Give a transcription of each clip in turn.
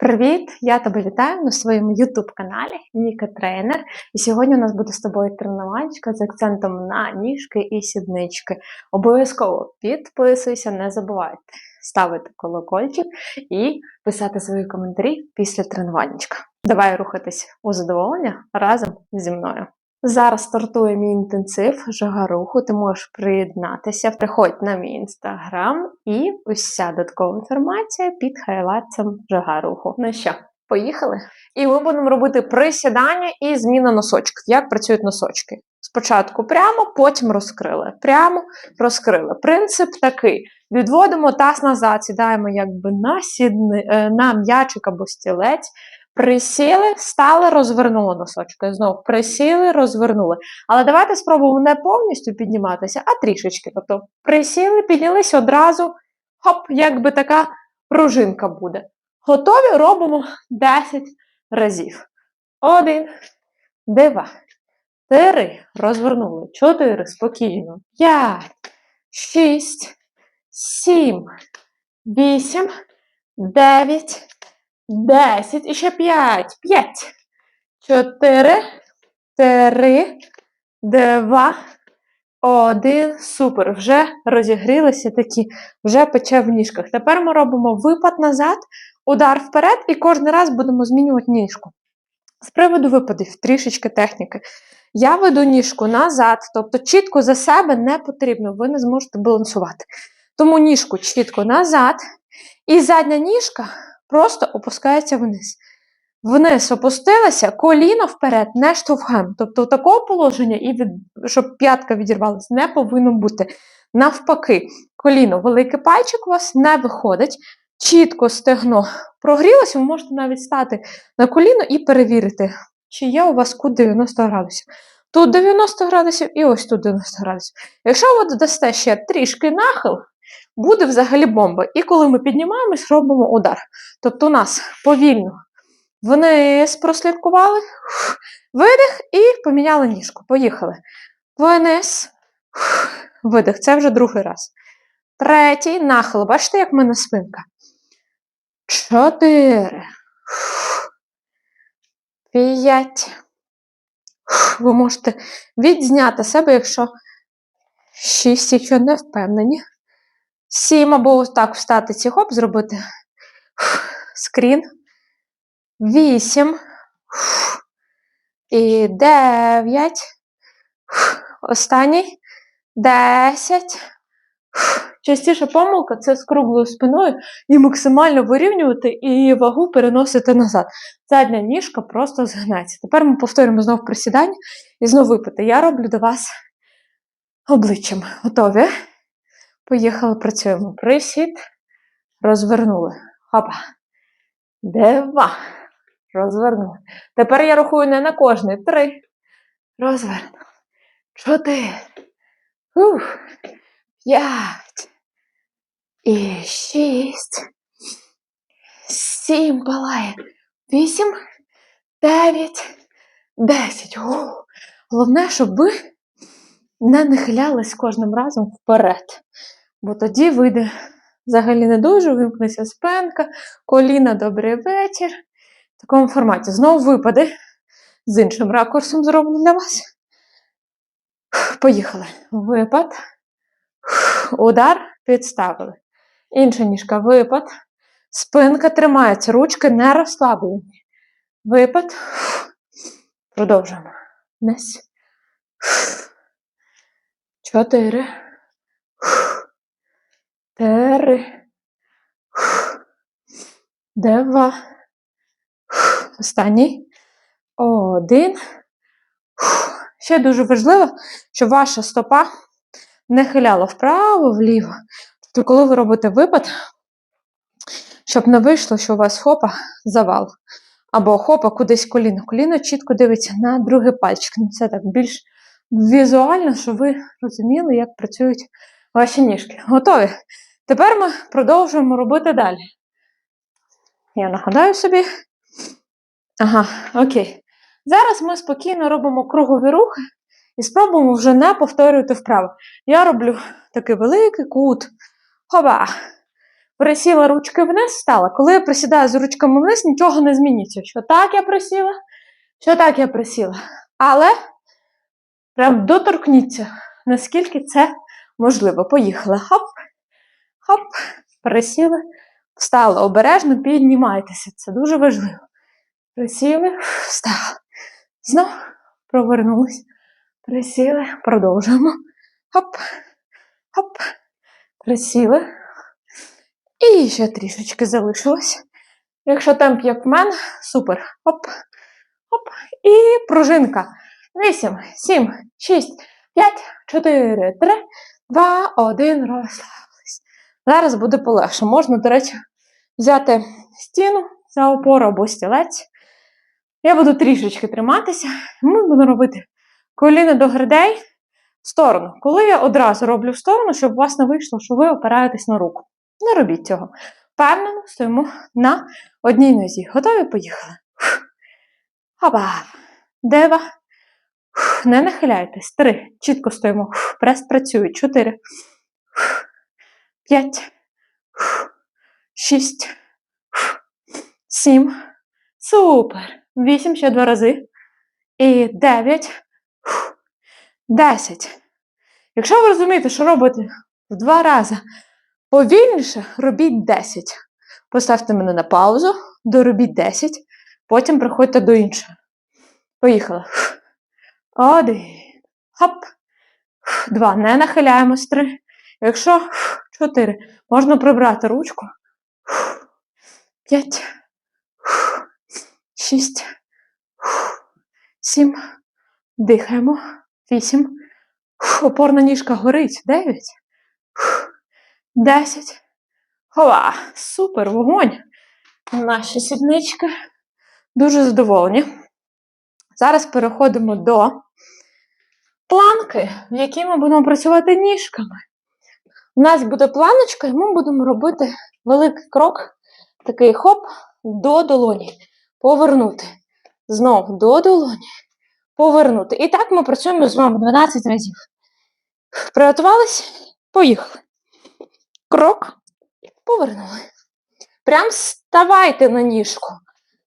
Привіт! Я тебе вітаю на своєму YouTube каналі Ніка Тренер. І сьогодні у нас буде з тобою тренувачка з акцентом на ніжки і сіднички. Обов'язково підписуйся, не забувай ставити колокольчик і писати свої коментарі після тренувальничка. Давай рухатись у задоволення разом зі мною. Зараз стартує мій інтенсив жага руху. Ти можеш приєднатися. Приходь на мій інстаграм і уся додаткова інформація під хайлайтсом жага руху. Ну що, поїхали? І ми будемо робити присідання і зміна носочків. Як працюють носочки? Спочатку прямо, потім розкрили. Прямо розкрили. Принцип такий: відводимо таз назад, сідаємо якби на сідни, е, на м'ячик або стілець. Присіли, стали, розвернули носочки. Знову присіли, розвернули. Але давайте спробуємо не повністю підніматися, а трішечки. Тобто присіли, піднялися одразу, хоп, якби така пружинка буде. Готові робимо 10 разів. Один, два, три, розвернули. Чотири, спокійно. П'ять, шість, сім, вісім, дев'ять. Десять. І ще п'ять. П'ять. Чотири. Три. Два. Один. Супер. Вже розігрілися такі, вже пече в ніжках. Тепер ми робимо випад назад, удар вперед, і кожен раз будемо змінювати ніжку. З приводу випадів, трішечки техніки. Я веду ніжку назад, тобто чітко за себе не потрібно, ви не зможете балансувати. Тому ніжку чітко назад. І задня ніжка просто опускається вниз. Вниз опустилася, коліно вперед не штовхаємо. Тобто такого положення, і від, щоб п'ятка відірвалася, не повинно бути. Навпаки, коліно, великий пальчик у вас не виходить. Чітко стегно прогрілося, ви можете навіть стати на коліно і перевірити, чи є у вас кут 90 градусів. Тут 90 градусів і ось тут 90 градусів. Якщо ви додасте ще трішки нахил, буде взагалі бомба. І коли ми піднімаємось, робимо удар. Тобто у нас повільно вниз прослідкували, видих і поміняли ніжку. Поїхали. Вниз, видих. Це вже другий раз. Третій нахил. Бачите, як в мене спинка? Чотири. П'ять. Ви можете відзняти себе, якщо шість, якщо не впевнені. Сім або так встати ці хоп, зробити скрін. Вісім. І дев'ять. Останній. Десять. Частіша помилка це з круглою спиною і максимально вирівнювати і вагу переносити назад. Задня ніжка просто згинається. Тепер ми повторюємо знову присідання і знову випити. Я роблю до вас обличчям. Готові? Поїхали, працюємо. Присід, розвернули. Хопа. Два. Розвернули. Тепер я рахую не на кожний. Три. Розвернули. Чотири. Ух. П'ять. І шість. Сім палає. Вісім. Дев'ять. Десять. Ух. Головне, щоб ви не нахилялись кожним разом вперед. Бо тоді вийде взагалі не дуже, вимкнеться спинка, коліна, добрий вечір. В такому форматі. Знову випади. З іншим ракурсом зроблю для вас. Поїхали. Випад. Удар підставили. Інша ніжка випад. Спинка тримається, ручки не розслаблені. Випад. Продовжуємо. Вниз. Чотири. Три. Два. Останній. Один. Ще дуже важливо, щоб ваша стопа не хиляла вправо, вліво. Тобто, коли ви робите випад, щоб не вийшло, що у вас хопа завал. Або хопа кудись коліно. Коліно чітко дивиться на другий пальчик. Ну, Це так більш візуально, щоб ви розуміли, як працюють ваші ніжки. Готові? Тепер ми продовжуємо робити далі. Я нагадаю собі. Ага, окей. Зараз ми спокійно робимо кругові рухи і спробуємо вже не повторювати вправо. Я роблю такий великий кут. Хоба! Присіла ручки вниз, встала. Коли я присідаю з ручками вниз, нічого не зміниться. Що так я присіла, що так я присіла. Але прям доторкніться, наскільки це можливо. Поїхали. Хоп, хоп, присіли, встали. Обережно піднімайтеся. Це дуже важливо. Присіли, встали. Знов провернулись. Присіли, продовжуємо. Хоп, хоп, присіли. І ще трішечки залишилось. Якщо темп як в мене, супер. Хоп, хоп. І пружинка. 8, 7, 6, 5, 4, 3, 2, 1. Розслабились. Зараз буде полегше. Можна, до речі, взяти стіну за опору або стілець. Я буду трішечки триматися. Ми будемо робити коліна до грудей в сторону. Коли я одразу роблю в сторону, щоб у вас не вийшло, що ви опираєтесь на руку. Не робіть цього. Впевнено, стоїмо на одній нозі. Готові? Поїхали. Хаба. Дева. Не нахиляйтесь. Три. Чітко стоїмо. Прес працює. Чотири. П'ять. Шість. Сім. Супер. Вісім ще два рази. І дев'ять. Десять. Якщо ви розумієте, що робите в два рази повільніше, робіть 10. Поставте мене на паузу, доробіть 10, потім приходьте до іншого. Поїхали. Один. Хоп. Два. Не нахиляємось. Три. Якщо чотири. Можна прибрати ручку. П'ять. Шість. Сім. Дихаємо. Вісім. Опорна ніжка горить. Дев'ять. Десять. Хова! Супер вогонь! Наші сіднички. Дуже задоволені. Зараз переходимо до планки, в якій ми будемо працювати ніжками. У нас буде планочка, і ми будемо робити великий крок, такий хоп, до долоні. Повернути. Знову до долоні. Повернути. І так ми працюємо з вами 12 разів. Приготувались? Поїхали. Крок. Повернули. Прям ставайте на ніжку.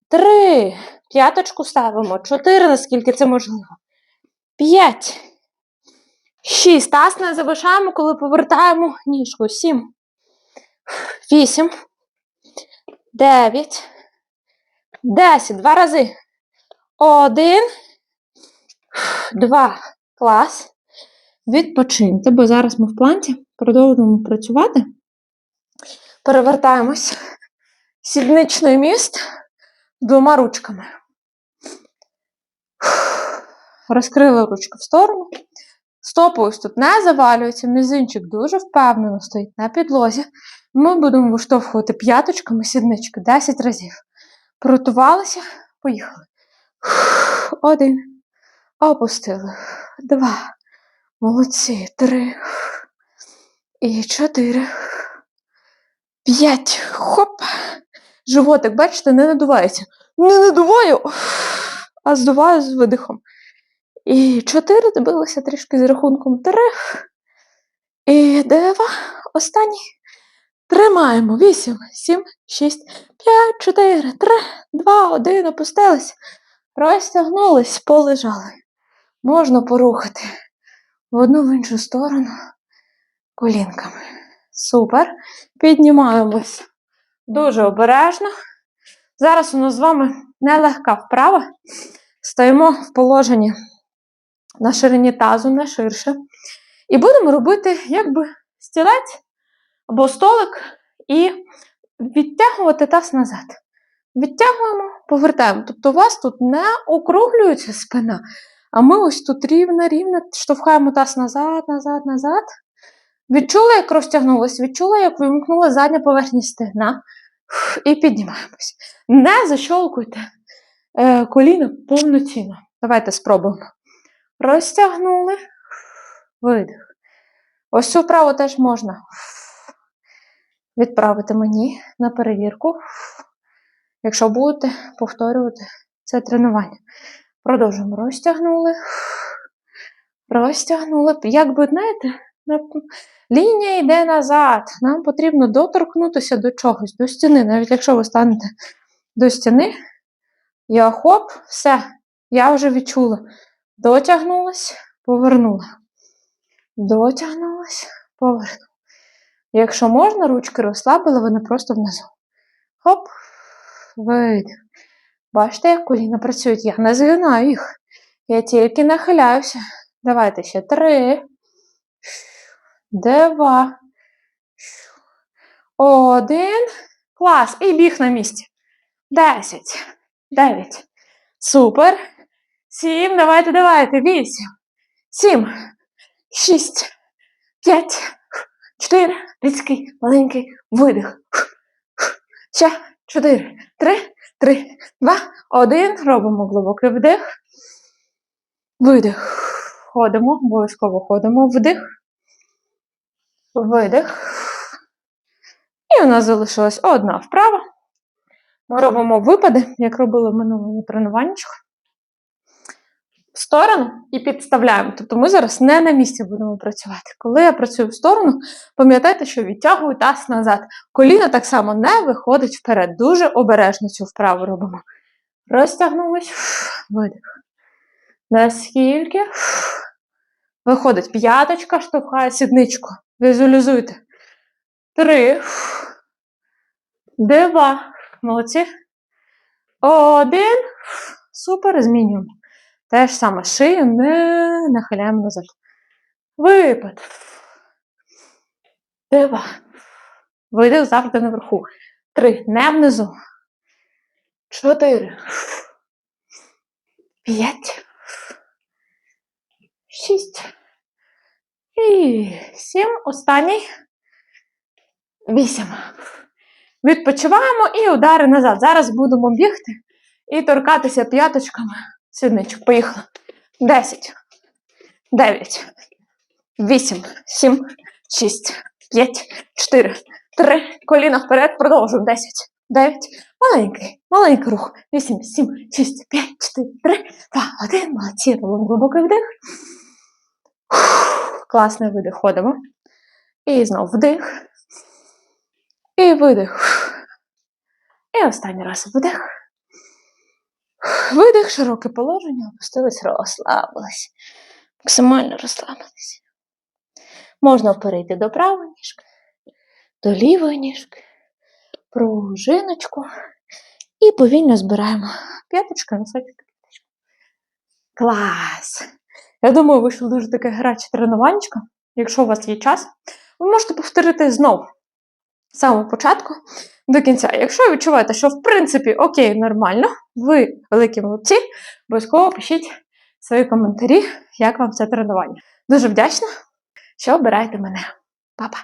Три. П'яточку ставимо. Чотири, наскільки це можливо. П'ять. Шість. Таз не залишаємо, коли повертаємо ніжку. Сім. Вісім. Дев'ять. Десять. Два рази. Один. Два. Клас. Відпочиньте, бо зараз ми в планті продовжуємо працювати. Перевертаємось. Сідничний міст двома ручками. Розкрили ручку в сторону. Стопи ось тут не завалюється, мізинчик дуже впевнено стоїть на підлозі. Ми будемо виштовхувати п'яточками сіднички 10 разів. Приготувалися, поїхали. Один. Опустили. Два. Молодці. Три. І чотири. П'ять. Хоп. Животик, бачите, не надувається. Не надуваю, а здуваю з видихом. І чотири добилися трішки з рахунком три. І дева. Останній. Тримаємо. Вісім, сім, шість, п'ять, чотири, три, два, один. Опустились. Розтягнулись, полежали. Можна порухати в одну в іншу сторону колінками. Супер. Піднімаємось дуже обережно. Зараз у нас з вами нелегка вправа. Стоїмо в положенні на ширині тазу, не ширше. І будемо робити якби стілець або столик і відтягувати таз назад. Відтягуємо, повертаємо. Тобто у вас тут не округлюється спина, а ми ось тут рівно-рівно штовхаємо таз назад, назад, назад. Відчули, як розтягнулось, відчули, як вимкнула задня поверхня стегна. І піднімаємось. Не защолкуйте е, коліна повноцінно. Давайте спробуємо. Розтягнули. Видих. Ось цю вправу теж можна відправити мені на перевірку, якщо будете повторювати це тренування. Продовжуємо. Розтягнули. Розтягнули. Якби, знаєте, Лінія йде назад. Нам потрібно доторкнутися до чогось, до стіни. Навіть якщо ви станете до стіни, я хоп, все, я вже відчула. Дотягнулась, повернула. Дотягнулась, повернула. Якщо можна, ручки розслабили, вони просто внизу. Хоп, видих. Бачите, як коліна працюють? Я не згинаю їх. Я тільки нахиляюся. Давайте ще три. Два. Один. Клас. І біг на місці. Десять. Дев'ять. Супер. Сім. Давайте, давайте. Вісім. Сім. Шість. П'ять. Чотири. Різкий. Маленький. Видих. Ще. Чотири. Три. Три. Два. Один. Робимо глибокий вдих. Видих. Ходимо. Обов'язково ходимо. Вдих. Видих. І у нас залишилась одна вправа. Ми робимо випади, як робили в минулому тренуванні. Сторону і підставляємо. Тобто ми зараз не на місці будемо працювати. Коли я працюю в сторону, пам'ятайте, що відтягую таз назад. Коліно так само не виходить вперед. Дуже обережно цю вправу робимо. Розтягнулись, видих. Наскільки виходить п'яточка, штовхає сідничку. Візуалізуйте. Три. Два. Молодці. Один. Супер. Змінюємо. Те ж саме шию не нахиляємо назад. Випад. Два. Видих завжди наверху. Три. Не внизу. Чотири. П'ять. Шість. І сім. Останній. Вісім. Відпочиваємо і удари назад. Зараз будемо бігти і торкатися п'яточками сідничок. Поїхали. Десять. Дев'ять. Вісім. Сім. Шість. П'ять. Чотири. Три. Коліна вперед. Продовжуємо. Десять. Дев'ять. Маленький. Маленький рух. Вісім. Сім. Шість. П'ять. Чотири. Три. Два. Один. Молодці. Робимо глибокий вдих. Класний видих. Ходимо. І знов вдих. І видих. І останній раз вдих. Видих, широке положення, опустились, розслабились. Максимально розслабились. Можна перейти до правої ніжки, до лівої ніжки, пружиночку. І повільно збираємо п'яточка, носочок, п'яточку. Клас! Я думаю, вийшло дуже таке гаряче тренуванечко. Якщо у вас є час, ви можете повторити знову з самого початку до кінця. Якщо відчуваєте, що в принципі окей, нормально, ви великі молодці, обов'язково пишіть свої коментарі, як вам це тренування. Дуже вдячна, що обираєте мене. Па-па!